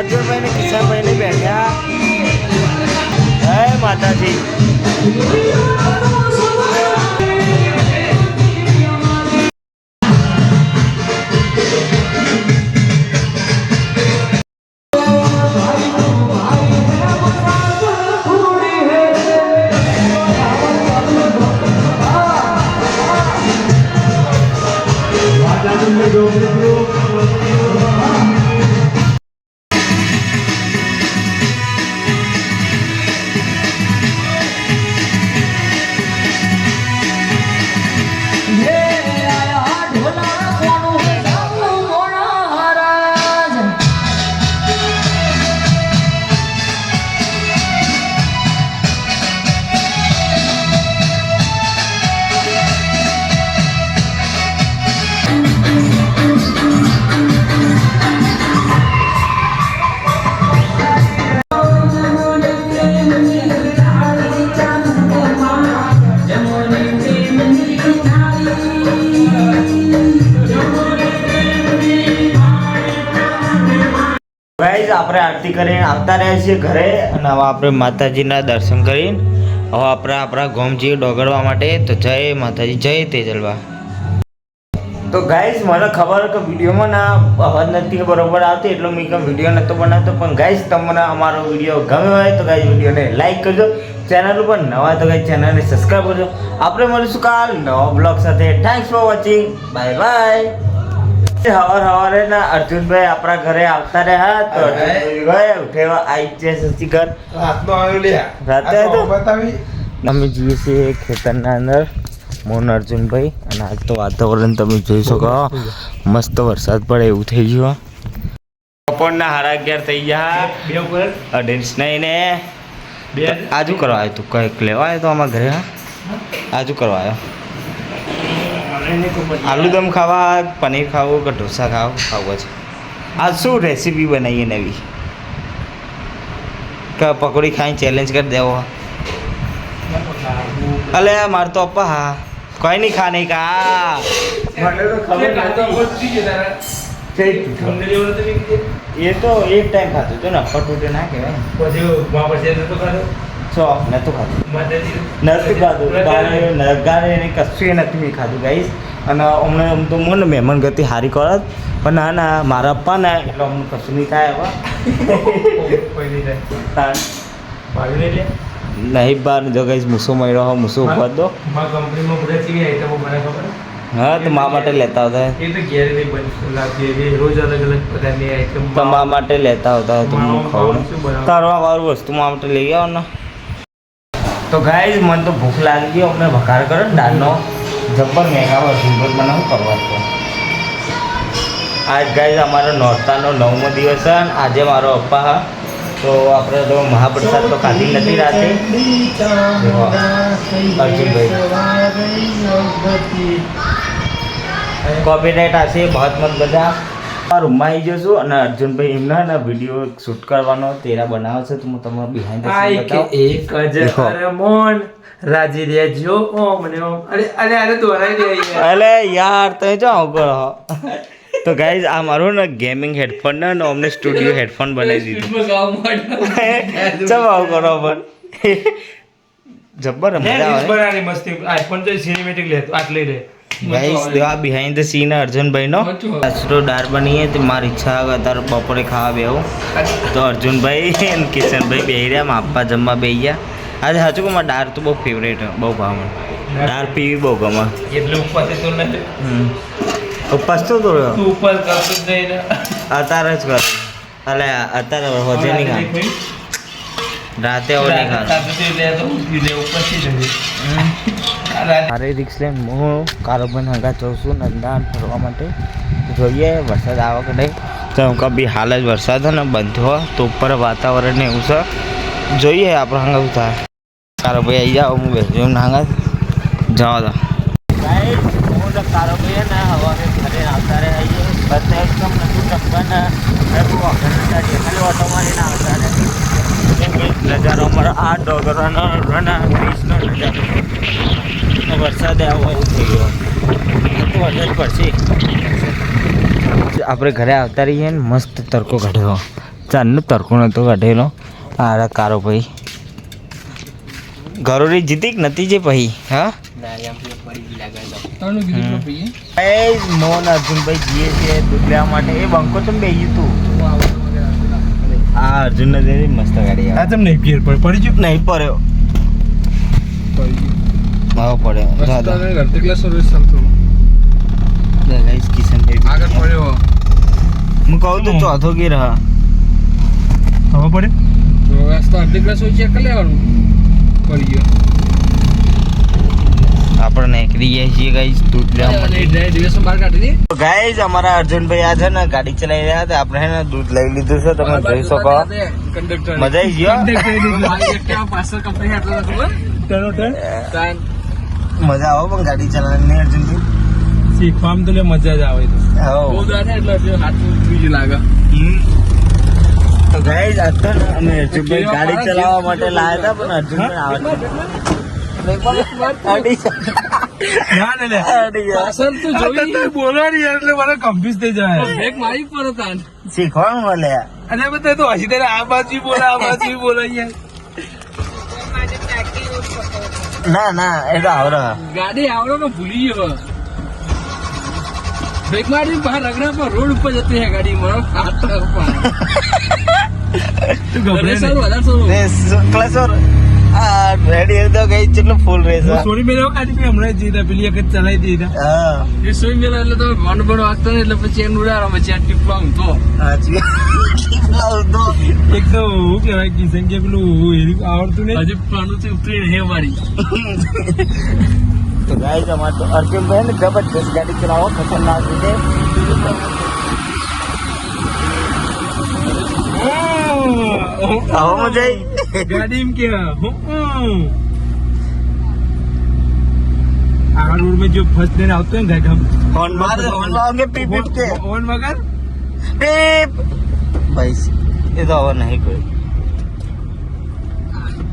અર્જુનભાઈ ને કિશનભાઈ ને બેઠા. જય માતાજી. ગાઈઝ આપણે આરતી કરીને આવતા રહ્યા છીએ ઘરે. અને હવે આપણે માતાજીના દર્શન કરીને હવે આપણે આપણા ગોમજી ડોગડવા માટે તો જય માતાજી જય તેજલવા. તો ગાઈઝ મને ખબર કે વિડીયોમાં ના અવાજ નથી બરોબર આવતી એટલો મેં કંઈ વીડિયો નહોતો બનાવતો. પણ ગાઈઝ તમને અમારો વીડિયો ગમ્યો હોય તો ગાઈઝ વિડીયોને લાઈક કરજો. ચેનલ ઉપર નવા તો ગાઈઝ ચેનલને સબસ્ક્રાઈબ કરજો. આપણે મળીશું કાલ નવા બ્લોગ સાથે. Thanks for watching bye bye હવાર હવારે ના અર્જુનભાઈ આપણા ઘરે આવતા રહ્યા તો અર્જુનભાઈ ગયા ઉઠેવા આવી છે સચી ઘર. રાતનો આવ્યો લે. રાતે તો બતાવી. અમે જઈએ છીએ ખેતરના અંદર મોન અર્જુનભાઈ અને આજ તો વાતાવરણ તમે જોઈ શકો. મસ્ત વરસાદ પડે એવું થઈ ગયું બપોરના હારા અગિયાર થઈ ગયા. બે ઉપર. અઢીસ નહીં ને. બે. આજુ કરવા આવ્યો તું? કંઈક લેવા આવ્યો તો અમારા ઘરે હા. આજુ કરવા આવ્યો? આલુદમ ખાવા પનીર ખાવું કે ઢોસા ખાવું ખાવું છે આ શું રેસીપી બનાવીએ નવી? કે પકોડી ખાઈને ચેલેન્જ કરી દેવો. અલે મારે તો અપ્પા હા. કોઈ નહીં ખા નહીં કા. એ તો એક ટાઈમ ખાતું હતું ને ફટુટે ના કહેવાય. છો નતું ખાધું. નથી ખાધું. ગાને ગાળે એની કશું નથી મેં ખાધું ગાઈશ અને અમને આમ તો મને મહેમાન ગતિ સારી કરત પણ ના ના મારા પપ્પા ના એટલે અમને કશું નહીં થાય હવે. નહીં બાર જો ગઈશ મૂસો મળ્યો હોય મૂસો ઉપર દો. હા તો મા માટે લેતા આવતા તો મા માટે લેતા આવતા તો હું તારવા વાળું વસ્તુ મા માટે લઈ આવો ને તો ગાઈઝ મને તો ભૂખ લાગી ગઈ. અમને વઘાર કરો ને દાળનો. જબ્બર મેઘા સિંગલ મને હું કરવા તો આજ ગાઈઝ અમારો નોરતાનો નવમો દિવસ છે અને આજે મારો અપ્પા હા. તો આપણે તો મહાપ્રસાદ તો ખાધી નથી રાતે. કોપીરાઇટ હશે બહુ મત બધા. રૂમમાં આવી જશું અને અર્જુનભાઈ એમના ના વીડિયો શૂટ કરવાનો તેરા બનાવે છે તો હું તમને બિહાઇન્ડ દેખો. રાજી રહેજો ઓમ ને ઓમ અરે અરે અરે દોરાઈ દે યાર અલે યાર તમે જો આવું કરો? તો ગાઈઝ આ મારું ને ગેમિંગ હેડફોન ને અમને સ્ટુડિયો હેડફોન બનાવી દીધું. ચમ આવું કરો પણ? જબ્બર મજા આવે. મસ્તી. આઈફોન તો સિનેમેટિક લે તો આટલી લે. ગાઈસ દેવા બિહાઇન્ડ ધ સીન અર્જુનભાઈનો કચરો દાળ બનીએ તો મારી ઈચ્છા આવે અત્યારે બપોરે ખાવા બેહું. તો અર્જુનભાઈ અને કિશનભાઈ બેહી રહ્યા માપા જમવા બેહી ગયા. આજે સાચું કહું મારા દાળ તો બહુ ફેવરેટ બહુ ભાવ દાળ પીવી બહુ ગમે. એટલે ઉપવાસ તો નથી હમ. ઉપવાસ તો તો ઉપવાસ કરતો જ નહીં અત્યારે જ કર. અલે અત્યારે હોજે નહીં ખાવાનું. રાતે નહીં ખાવાનું. મારે લઈને હું કારોબાર હંગા જઉં છું નંદાન ફરવા માટે. જોઈએ, વરસાદ કે નહીં. તો કભી હાલ જ વરસાદ ને, બંધ હોય તો ઉપર વાતાવરણ ને એવું છે. જોઈએ આપણે હંગા શું થાય કારો ભાઈ આવી જાઓ, હું બેસી જાઉં હંગા જવા દો. ને નજારો અમારો આ ડોગરાનો રણા બ્રિજનો નજારો. વરસાદ આવો થઈ ગયો આ વરસાદ પડશે. આપણે ઘરે આવતા રહીએ ને મસ્ત તડકો કાઢેલો. ચાંદનો તડકો નહોતો કાઢેલો. આ કારો ભાઈ. ઘરોરી જીતી કે નથી જે ભાઈ? હા? મોહન અર્જુનભાઈ જીએ છે દૂધ લેવા માટે. એ બંકો તો બેહ્યું તું. આ અર્જુન ને મસ્ત ગાડી આ તમને નહીં પડી? ગયું? નહીં પડ્યો. પડી પડ્યો ગયું દાદા ઘરથી ક્લાસ સર્વિસ ચાલતું ગાઈસ કિશનભાઈ આગળ પડ્યો. હું કહું તો ચોથો ગીર હા. ખબર પડે? તો રસ્તો અડધી ક્લાસ હોય ચેક કરી લેવાનું? પડી ગયો. આપણે નીકળી ગયા છીએ ગાઈસ દૂધ લેવા માટે ગાઈસ અમારા અર્જુનભાઈ આ છે ને ગાડી ચલાવી રહ્યા હતા. આપણે ને દૂધ લઈ લીધું છે. તમે જોઈ શકો. મજા આવી ગયો પાછળ કંપની હાટલો ખબર મજા આવે પણ ગાડી ચલાવવાની. અર્જુનભાઈ શીખવામાં તો મજા જ આવે બહુ દાડે એટલે હાથ બીજું લાગે. તો ગાઈસ આજ અમે અર્જુનભાઈ ગાડી ચલાવવા માટે લાવ્યા હતા પણ અર્જુનભાઈ હતા. શીખવાનું મળે આ બાજુ બોલે આ બાજુ બોલે યાર ના ના એ તો આવડે. ગાડી આવડો ને ભૂલી ગયો. બ્રેક મારી બહાર રગડા પર રોડ ઉપર જતી હે ગાડી મારો હાથ ઉપર રેસર વધારે સારું. આ રેડી તો ગઈ કેટલો ફૂલ મેળવો કાઢી પી હમણાં જીતા પેલી એક ચલાવી દીધા હા. એ સોઈ મેળવો એટલે તો ભણ ભણ વાગતો ને એટલે પછી એનું ઉડાડો પછી આ ટીપવા ઊંધો સાચી તો. એક તો હું કહેવાય કિશન કે પેલું આવડતું નહીં. હજી પાણું ઉતરીને હે મારી તો ગાઈસ અમાર તો અર્જુનભાઈ ને જબરજસ્ત ગાડી ચલાવો ખતરનાક રીતે. આવો મજા આવી ગાડી એમ કે હું આ રોડમાં જો ફર્સ્ટ ડે આવતો હોય ને ગાડી હોર્ન માર હોર્ન મારોગે પીપ પીપ કે ઓન વગર પીપ ભાઈ એ તો હવે નહીં કોઈ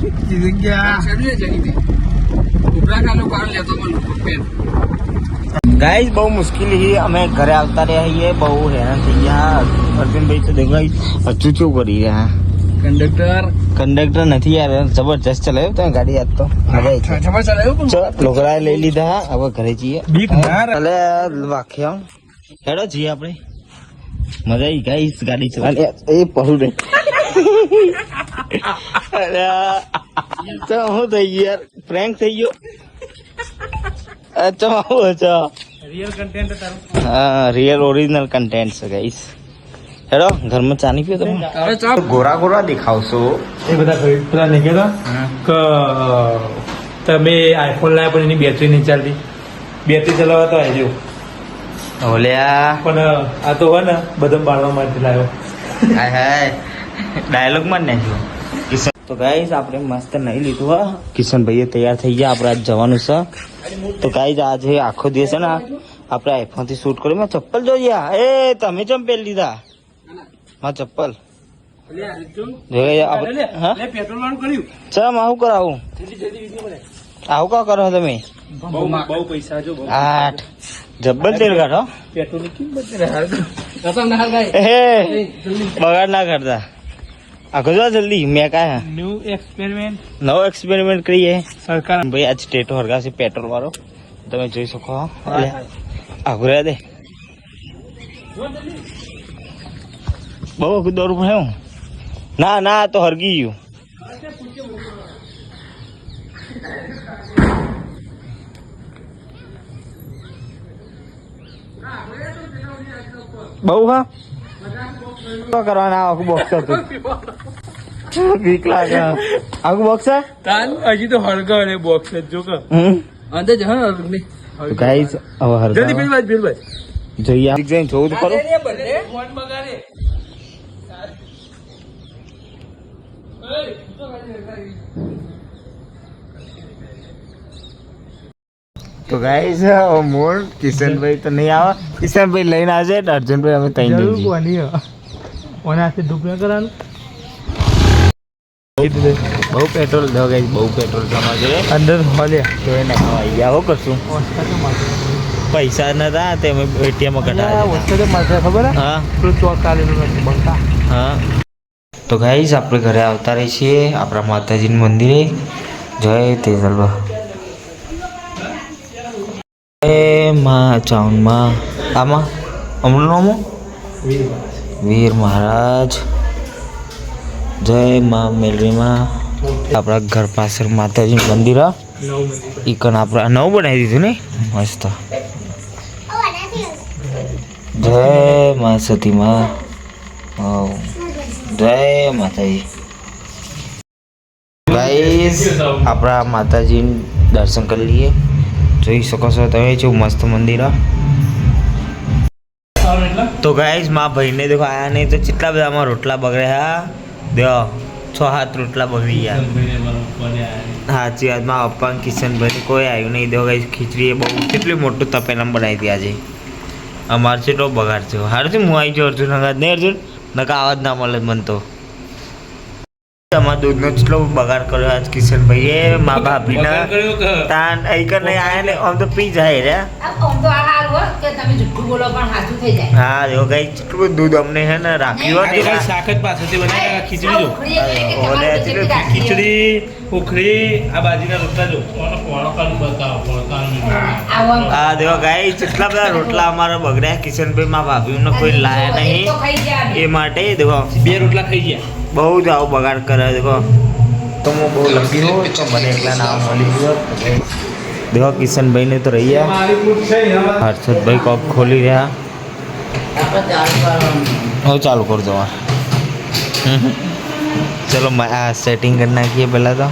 કિશન કે આ ઉભરા કાલો પાડ લેતો મને ગાઈસ બહુ મુશ્કેલી અમે ઘરે આવતા રહ્યા છીએ બહુ હેરાન થઈ ગયા અર્જુનભાઈ તો દેખાય હજુ શું કરી રહ્યા કંડક્ટર કંડક્ટર નથી યાર જબરજસ્ત ચલાવ્યો તમે ગાડી આજ તો. મજા આવી લોગડાએ લઈ લીધા હવે ઘરે જઈએ. અલે વાખ્યા હેડો જઈએ આપણે. મજા આવી ગાઈસ ગાડી ચલાવે એ પહુ રે અરે તો હું થઈ ગયું યાર પ્રેન્ક થઈ ગયો. અચ્છા અચ્છા રિયલ કન્ટેન્ટ હા રિયલ ઓરિજિનલ કન્ટેન્ટ છે ગાઈસ. હેડો ઘરમાં ચાની પીઓ તમે? અરે ચા ગોરા ગોરા દેખાવશો. એ બધા ખરીદ પેલા નહીં કહેતા કે તમે આઈફોન લાવ્યા પણ એની બેટરી નહીં ચાલતી. બેટરી ચલાવવા તો આવજો ઓલ્યા. પણ આ તો હોય ને બધા બાળવા માટે લાવ્યો હાય હાય. ડાયલોગમાં નહીં કિશન તો ગાઈસ આપણે મસ્ત નહીં લીધું હા. કિશનભાઈએ તૈયાર થઈ ગયા આપણે આજ જવાનું છે. તો ગાઈસ આજે આખો દિવસ છે ને આપણે આઈફોનથી શૂટ કર્યું મેં ચપ્પલ જોઈએ એ તમે ચમ પહેરી લીધા? ચપ્પલ. હા? પેટ્રોલ વાળું કર્યું. ચમ આવું કરાવું આવું કા કરો તમે? બહુ બહુ પૈસા જો આઠ જબ્બર તેલ કાઢો. પેટ્રોલની કિંમત એ બગાડ ના કરતા. આખો જો જલ્દી મેં કાયા ન્યુ એક્સપેરિમેન્ટ નવો એક્સપેરિમેન્ટ કરીએ. સરકાર ભાઈ આજ સ્ટેટ હરગાશે પેટ્રોલ વાળો. તમે જોઈ શકો એટલે આઘું રહ્યા દે. બહુ આખું દોરું પડે ના ના તો હરગી ગયું. બહુ હા? તો કરવાના? આખું બોક્સ હતું બીક લાગે. આખું બોક્સ છે? તાન હજી તો હળગા ને બોક્સ જ જો કે. અંદર જ હા તો ગાઈસ હવે જલ્દી હરગા પેલી બાજુ પેલી બાજુ જોઈએ આ જઈને જોવું તો ખરું. ફોન બગાડે તો ગાઈસ મોર કિશનભાઈ તો નહીં આવે. કિશનભાઈ લઈને આવશે તો અર્જુનભાઈ અમે તઈ જરૂર કોની ઓના હાથે ડૂબના કરવાનું બહુ પેટ્રોલ દો ગાઈસ બહુ પેટ્રોલ જમા છે અંદર મળ્યા તો એને આવી ગયા હો કરશું પૈસા નતા તે અમે એટીએમ કઢાવ્યા તો મળશે ખબર હા? પેલું ચોક કાલે બંકા હા. તો ગાઈઝ આપણે ઘરે આવતા રહીએ છીએ, આપણા માતાજીનું મંદિરે. જય તેજલબા જય મા ચાઉનમાં. આમાં? હમણાં નામો વીર મહારાજ. જય મા મેલરીમાં આપણા ઘર પાસે માતાજીનું મંદિર ઈકન આપણા નવું બનાવી દીધું ને? મસ્ત. જય મા સતીમાં. હવ. જય માતાજી. ગાઈસ આપણા માતાજી દર્શન કરી લઈએ. જોઈ શકો છો તમે જો મસ્ત મંદિર તો ગાઈસ મા ભાઈને દેખો, આયા નહીં તો કેટલા બધા માં રોટલા બગડ્યા દેખો, છ હાથ રોટલા બગડી ગયા. સાચી વાત, માં કિશન કિશનભાઈ કોઈ આવ્યું નહીં. દેખો ગાઈસ ખીચડી એ બહુ, કેટલી મોટું તપેલામ બનાવી હતી આજે. અમારે છે તો બગાડ થયો. હારું છે હું આવી જાઉં અર્જુન હંગાત. નહીં અર્જુન? નકા આવાજ ના મળે મને તો. દૂધ દૂધનો કેટલો બગાડ કર્યો આજ કિશનભાઈએ મા ભાભીના તાન આઈકર નહીં આયા ને આમ તો પી જાય રે. આમ તો આ હો કે તમે જુઠ્ઠું બોલો પણ સાચું થઈ જાય. હા જો કઈ કેટલું બધું દૂધ અમને છે ને રાખ્યું શાક જ બનાવી ખીચડી જો. ઓલે ઉખડી આ બાજીના રોટલા જો. કેટલા બધા રોટલા અમારા બગડ્યા કિશનભાઈ માં ભાભીનો કોઈ લાયા નહીં. એ માટે દેખો બે રોટલા ખાઈ ગયા. બહુ જ આવું બગાડ કરે દેખો. તો હું બહુ લંબી હોઉં તો મને એકલા નામ મળી ગયો. દેખો, કિશનભાઈને તો રહી ગયા મારી ફૂટ છે હર્ષદભાઈ કોક ખોલી રહ્યા. હું ચાલુ કરી દઉં ચલો આ સેટિંગ કરી નાખીએ પહેલાં તો.